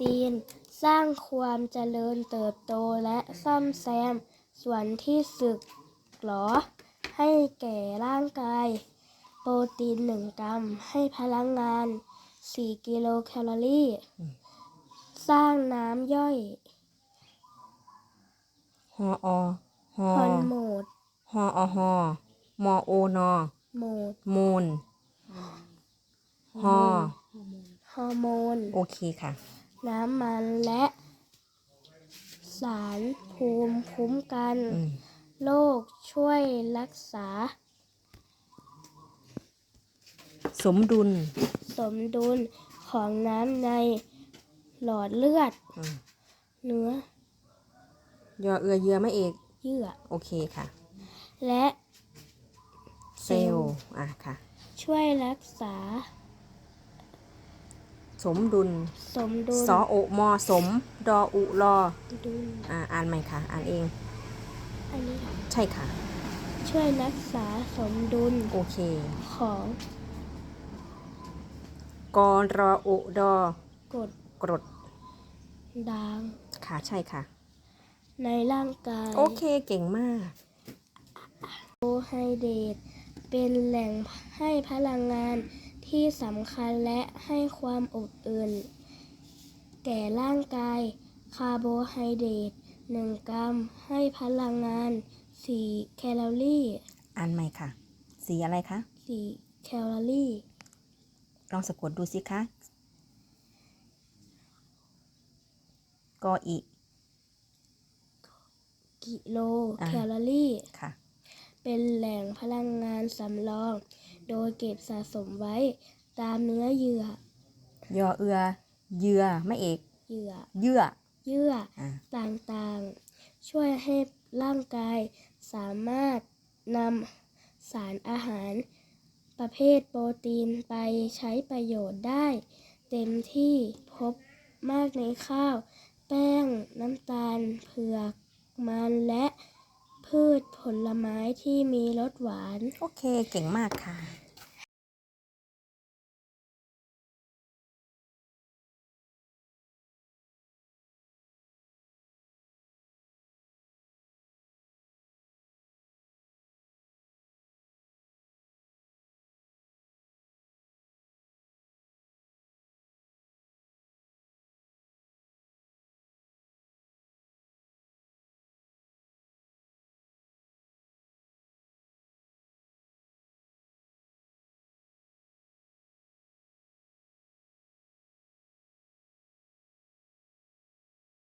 ตีน สร้างความเจริญเติบโตและซ่อมแซม ส่วนที่สึกหรอ ให้แก่ร่างกาย โปรตีน 1 กรัม ให้พลังงาน 4 กิโลแคลอรี่ สร้างน้ำย่อยฮออฮอฮอร์โมนฮออฮอมอโอนอโมดมูลฮอฮอร์โมน โอเคค่ะ น้ำมันและสารภูมิคุ้มกันอืมโรคช่วยรักษา สมดุล สมดุลของน้ำในหลอดเลือดอืมเนื้อยอเอือเยือไม่เอกเยื่อ โอเคค่ะ และ เซลล์อะค่ะ ช่วยรักษา สมดุล สมดุลสอโอมอสม ดออุรอดุลอ่าอ่านใหม่ค่ะ อ่านเอง อันนี้ใช่ค่ะ ช่วยรักษาสมดุลโอเค ของกอรออุดอกดกรดด่างค่ะใช่ค่ะ ในร่างกาย โอเคเก่งมากโคไฮเดรตเป็นแหล่งให้พลังงาน ที่สำคัญและให้ความอบอุ่น แก่ร่างกาย คาร์โบไฮเดรต1 กรัม ให้พลังงาน 4 แคลอรี่ อ่านใหม่ค่ะ สีอะไรคะ 4 แคลอรี่ ลองสะกดดูสิคะกออีกิโลอ่าแคลอรี่ ค่ะ เป็นแหล่งพลังงานสำรอง โดยเก็บสะสมไว้ตามเนื้อเยื่อ ยอเอือเยือไม่เอกเยื่อเยื่อเยื่ออ่าต่างๆ ช่วยให้ร่างกายสามารถนำสารอาหาร ประเภทโปรตีนไปใช้ประโยชน์ได้ เต็มที่พบมากในข้าว แป้ง น้ำตาล เผือก มันและ พืชผลไม้ที่มีรสหวาน โอเค เก่งมากค่ะ